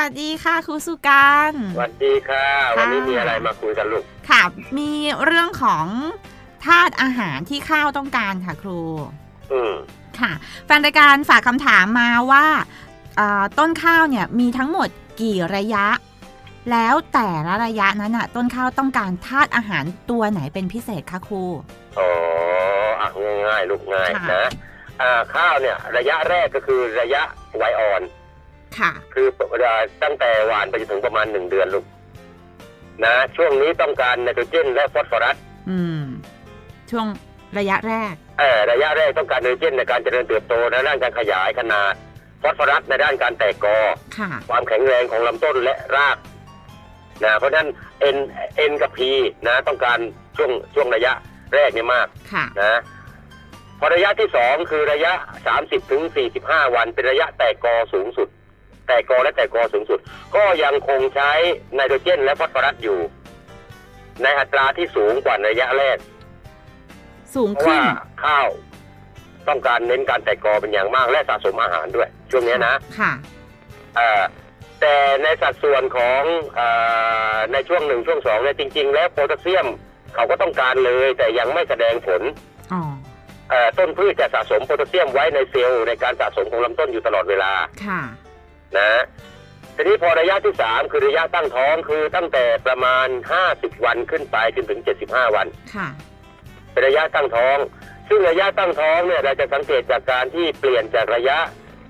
วัสดีค่ะครูสุการสวัสดีค่ะ วันนี้มีอะไรมาคุยกันลูก ค่ะ มีเรื่องของธาตุอาหารที่ข้าวต้องการค่ะครู อืมค่ะแฟนรายการฝากคำถามมาว่าอ่าต้นข้าวเนี่ยมีทั้งหมดกี่ระยะ แล้วแต่ละระยะนั้นน่ะต้นข้าวต้องการธาตุอาหารตัวไหนเป็นพิเศษคะครูอ๋ออะง่ายๆลูกง่ายค่ะนะอ่าข้าวเนี่ยระยะแรกก็คือระยะไวอ่อน ค่ะคือตั้งแต่หวานไปจนถึงประมาณหนึ่งเดือนลูกนะ ช่วงนี้ต้องการไนโตรเจนและฟอสฟอรัส อืม ช่วงระยะแรกเออระยะแรกต้องการไนโตรเจนในการเจริญเติบโตในด้านการขยายขนาดฟอสฟอรัสในด้านการแตกกอค่ะความแข็งแรงของลำต้นและรากนะเพราะฉะนั้น N N กับ P นะ ต้องการช่วงช่วงระยะแรกเนี่ยมากค่ะนะพอระยะที่สองคือระยะ30ถึง45วันเป็นระยะแตกกอสูงสุด แตกกอและแตกกอสูงสุด ก็ยังคงใช้ไนโตรเจนและฟอสฟอรัสอยู่ ในอัตราที่สูงกว่าระยะแรก สูงเพราะขึ้ว่านข้าว ต้องการเน้นการแตกกอเป็นอย่างมากและสะสมอาหารด้วย ช่วงเนี้ยนะค่ะเอ่อแต่ในสัดส่วนของเออในช่วงหนึ่งช่วงสองเนี่ยจริง ๆ แล้วโพแทสเซียมเขาก็ต้องการเลย แต่ยังไม่แสดงผลอ๋อเอ่อต้นพืชจะสะสมโพแทสเซียมไว้ในเซลล์ในการสะสมของลำต้นอยู่ตลอดเวลา ค่ะ นะ ทีนี้พอระยะที่สามคือระยะตั้งท้องคือตั้งแต่ประมาณห้าสิบวันขึ้นไปจนถึงเจ็ดสิบห้าวัน ค่ะ เป็นระยะตั้งท้อง ซึ่งระยะตั้งท้องเนี่ยเราจะสังเกตจากการที่เปลี่ยนจากระยะ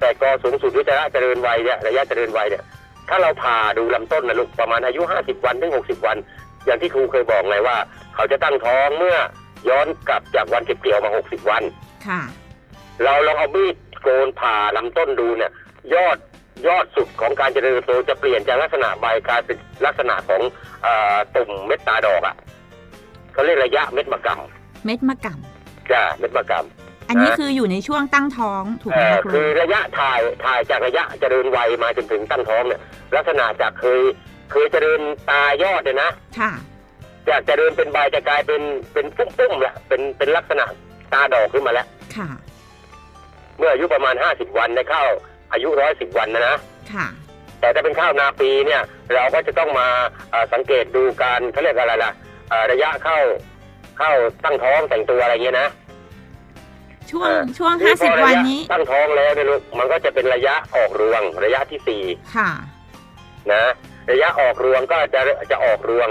แต่กอสูงสุดหรือระยะเจริญวัยเนี่ยระยะเจริญวัยเนี่ย ถ้าเราผ่าดูลำต้นนะลูกประมาณอายุ50วันถึง60วัน อย่างที่ครูเคยบอกไงว่า เขาจะตั้งท้องเมื่อย้อนกลับจากวันเก็บเกี่ยวมา60วัน ค่ะ เราลองเอามีดโกนผ่าลำต้นดูเนี่ย ยอด ยอดสุดของการเจริญเติบโตจะเปลี่ยนจากลักษณะใบกลายเป็นลักษณะของเออตุ่มเม็ดตาดอกอะ่ะเขาเรียกระยะเม็ดมะกเม็ดมะกำจ้าเม็ดมะกำำอันนี้นะคืออยู่ในช่วงตั้งท้องถูกไหมเอ่อคะครูคือระยะถ่ายถ่ายจากระยะเจริญวัยมาจนถึงตั้งท้องเนี่ยลักษณะจากเคยเคยเจริญตายอดเนี่ยนะค่ะจากเจริญเป็นใบจะกลายเป็นเป็นปุ้มๆละเป็นเป็นลักษณะตาดอกขึ้นมาแล้วค่ะ เมื่ออายุประมาณ50วันในข้าว อายุร้อยสิบวันนะนะค่ะ แต่ถ้าเป็นข้าวนาปีเนี่ยเราก็จะต้องมาเอ่อสังเกตดูการเขาเรียกอะไรล่ะเอ่อระยะเข้าเข้าตั้งท้องแต่งตัวอะไรเงี้ยนะช่วงเออช่วงทีห้าพสิบอระยะวันนี้ ตั้งท้องแล้วเนี่ยลูกมันก็จะเป็นระยะออกรวง ระยะที่สี่ค่ะนะ ระยะออกรวงก็จะจะออกรวง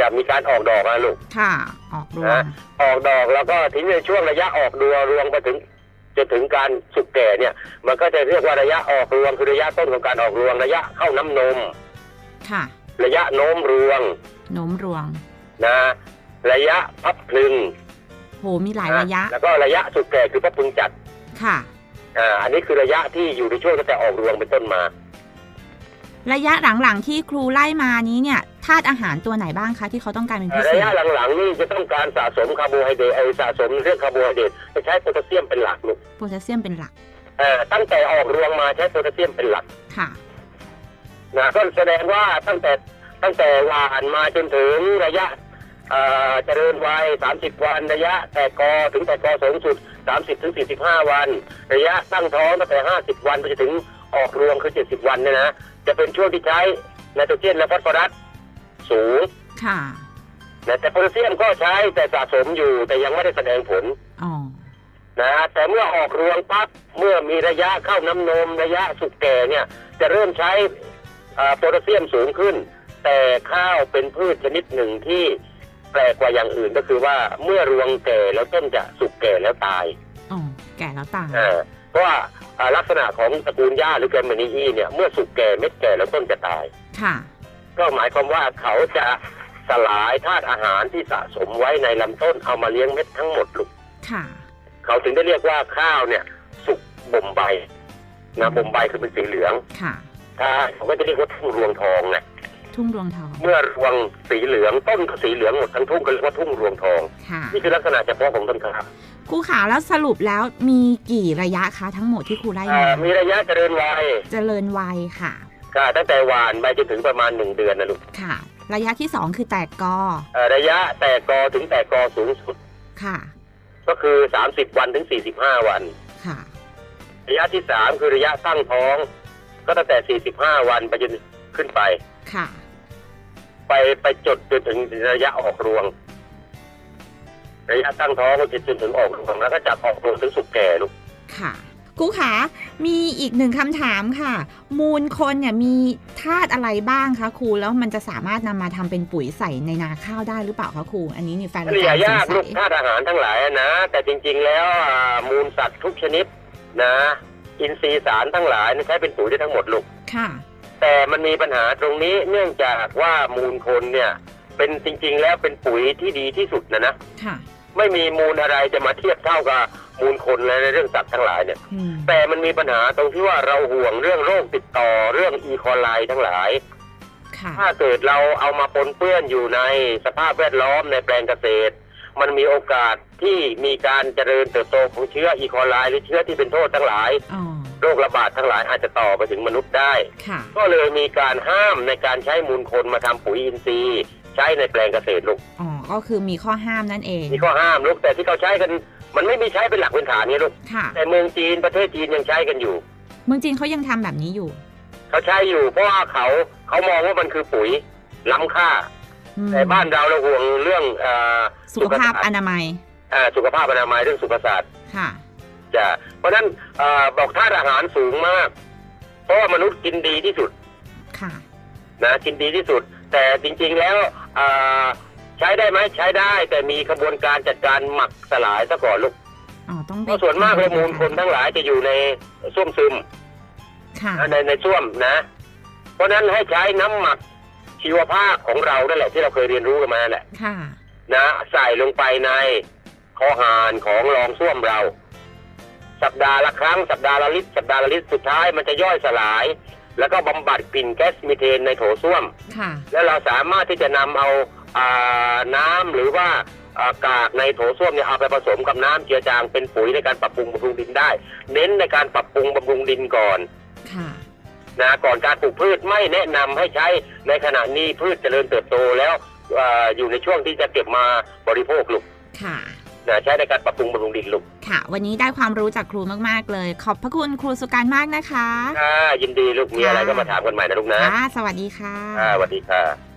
จะมีการออกดอกนะลูกค่ะ ออกรวงนะออกดอกแล้วก็ทิ้งในช่วงระยะออกดวงรวงไปถึง จนถึงการสุกแก่เนี่ย มันก็จะเรียกว่าระยะออกรวงคือระยะต้นของการออกรวงระยะเข้าน้ำนม ค่ะ ระยะโน้มรวง โน้มรวง นะ ระยะพับพลึงโหมีหลายระยะนแล้วก็ระยะสุกแก่คือพับพลึงจัด ค่ะอ่าอันนี้คือระยะที่อยู่ในช่วงตั้งแต่ออกรวงเป็นต้นมา ระยะหลังๆที่ครูไล่มานี้เนี่ย ธาตุอาหารตัวไหนบ้างคะที่เขาต้องการเป็นพิเศระษยะหลังๆนี่จะต้องการสะสมคาร์โบไฮเดรตไอสะสมเรื่องคาร์โบไฮเดรตจะใช้โพแทสเซียมเป็นหลักลูกโพแทสเซียมเป็นหลักเอ่อตั้งแต่ออกรวงมาใช้โพแทสเซียมเป็นหลักค่ะนะก็แสดงว่าตั้งแต่ตั้งแต่หวานมาจนถึงระยะเอ่อเจริญวัย 30 วัน ระยะ แตกกอถึงแตกกอสูงสุด 30 ถึง 45 วัน ระยะตั้งท้องตั้งแต่ 50 วันไปจนถึงออกรวงคือ 70 วันเนี่ยนะ จะเป็นช่วงที่ใช้ไนโตรเจนและฟอสฟอรัส สูงค่ะนะแต่โพแทสเซียมก็ใช้แต่สะสมอยู่แต่ยังไม่ได้แสดงผลอ๋อนะแต่เมื่อออกรวงปั๊บเมื่อมีระยะเข้าน้ำนมระยะสุกแก่เนี่ย จะเริ่มใช้เอ่อโพแทสเซียมสูงขึ้น แต่ข้าวเป็นพืชชนิดหนึ่งที่แปลกกว่าอย่างอื่นก็คือว่าเมื่อรวงแก่แล้วต้นจะสุกแก่แล้วตายอ๋อแก่แล้วตายอ่าเพราะว่าอ่าลักษณะของตระกูลหญ้าหรือแกรมนีอีเนี่ยเมื่อสุกแก่เม็ดแก่แล้วต้นจะตายค่ะ ก็หมายความว่าเขาจะสลายธาตุอาหารที่สะสมไว้ในลำต้นเอามาเลี้ยงเม็ดทั้งหมดลูกค่ะ เขาถึงได้เรียกว่าข้าวเนี่ย สุกบ่มใบนะบ่มใบคือเป็นสีเหลืองค่ะถ้าเขาก็จะเรียกว่าทุ่งรวงทองไงทุ่งรวงทอง เมื่อรวงสีเหลืองต้นก็สีเหลืองหมดทั้งทุ่งก็เรียกว่าทุ่งรวงทองค่ะนี่คือลักษณะเฉพาะของต้นข้าวครูขาแล้วสรุปแล้วมีกี่ระยะคะทั้งหมดที่ครูไล่อ่ามามีระยะเจริญวัย เจริญวัยค่ะ ก็ตั้งแต่หวานไปจนถึงประมาณหนึ่งเดือนนะลูกค่ะ ระยะที่สองคือแตกกอเอ่อระยะแตกกอถึงแตกกอสูงสุด ค่ะ ก็คือ30วันถึง45วัน ค่ะ ระยะที่สามคือระยะตั้งท้อง ก็ตั้งแต่45วันไปจนขึ้นไป ค่ะ ไปไปจดจนถึงระยะออกรวง ระยะตั้งท้องก็จะจนถึงออกรวงแล้วก็จับออกรวงถึงสุกแก่ลูกค่ะ ครูขามีอีกหนึ่งคำถามค่ะ มูลคนเนี่ยมีธาตุอะไรบ้างคะครูแล้วมันจะสามารถนำมาทำเป็นปุ๋ยใส่ในนาข้าวได้หรือเปล่าคะครู อันนี้นี่แฟนเฉรายลี่ยการสยางกสัลูกยธาตุอาหารทั้งหลายนะ แต่จริง ๆ แล้วอ่ามูลสัตว์ทุกชนิดนะ อินทรีย์สารทั้งหลายนี่ใช้เป็นปุ๋ยได้ทั้งหมดลูกค่ะ แต่มันมีปัญหาตรงนี้เนื่องจากว่ามูลคนเนี่ย เป็นจริง ๆ แล้วเป็นปุ๋ยที่ดีที่สุดนะนะค่ะ ไม่มีมูลอะไรจะมาเทียบเท่ากับ มูลคนเลยในเรื่องสัตว์ทั้งหลายเนี่ยอืมแต่มันมีปัญหาตรงที่ว่าเราห่วงเรื่องโรคติดต่อเรื่องอีโคไลทั้งหลายค่ะถ้าเกิดเราเอามาปนเปื้อนอยู่ในสภาพแวดล้อมในแปลงเกษตร มันมีโอกาสที่มีการเจริญเติบโตของเชื้ออีโคไลหรือเชื้อที่เป็นโทษทั้งหลายอ๋อโรคระบาดทั้งหลายอาจจะต่อไปถึงมนุษย์ได้ค่ะก็เลยมีการห้ามในการใช้มูลคนมาทำปุ๋ยอินทรีย์ ใช้ในแปลงเกษตรลูก อ๋อ ก็คือมีข้อห้ามนั่นเอง มีข้อห้ามลูกแต่ที่เขาใช้กัน มันไม่มีใช้เป็นหลักเป็นฐานนี่ลูกค่ะแต่เมืองจีนประเทศจีนยังใช้กันอยู่ เมืองจีนเขายังทำแบบนี้อยู่ เขาใช้อยู่ เพราะว่าเขาเขามองว่ามันคือปุ๋ยล้ำค่าอืมแต่บ้านเราเราห่วงเรื่องเอ่อสุขภาพอนามัยอ่าสุขภาพอนามัยเรื่องสุขศาสตร์ค่ะจะเพราะฉะนั้นเอ่อบอกธาตุอาหารสูงมาก เพราะว่ามนุษย์กินดีที่สุด ค่ะ นะกินดีที่สุด แต่จริง ๆแล้วเอ่อ ใช้ได้ไหมใช้ได้ แต่มีกระบวนการจัดการหมักสลายซะก่อนลูกอ๋อต้องเพราะส่วนมากเลยมูลคนทั้งหลายจะอยู่ในส้วมซึม ค่ะ ในในส้วมนะ เพราะฉะนั้นให้ใช้น้ำหมักชีวภาพของเรานั่นแหละที่เราเคยเรียนรู้กันมานั่นแหละค่ะ นะใส่ลงไปในคอหานของรองส้วมเรา สัปดาห์ละครั้ง สัปดาห์ละลิตรสัปดาห์ละลิตรสุดท้ายมันจะย่อยสลาย แล้วก็บำบัดกลิ่นแก๊สมีเทนในโถส้วม ค่ะ แล้วเราสามารถที่จะนำเอา อ่าน้ำหรือว่าอ่ากากในโถส้วมเนี่ยเอาไปผสมกับน้ำเจือจางเป็นปุ๋ยในการปรับปรุงบำรุงดินได้ เน้นในการปรับปรุงบำรุงดินก่อนค่ะนะก่อนการปลูกพืชไม่แนะนำให้ใช้ในขณะนี้พืชเจริญเติบโตแล้วอาอยู่ในช่วงที่จะเก็บมาบริโภคลูกค่ะนะใช้ในการปรับปรุงบำรุงดินลูกค่ะ วันนี้ได้ความรู้จากครูมาก ๆ เลย ขอบพระคุณครูสุการมากนะคะค่ะยินดีลูกมีอะไรก็มาถามกันใหม่นะลูกนะค่ะสวัสดีค่ะค่ะสวัสดีค่ะ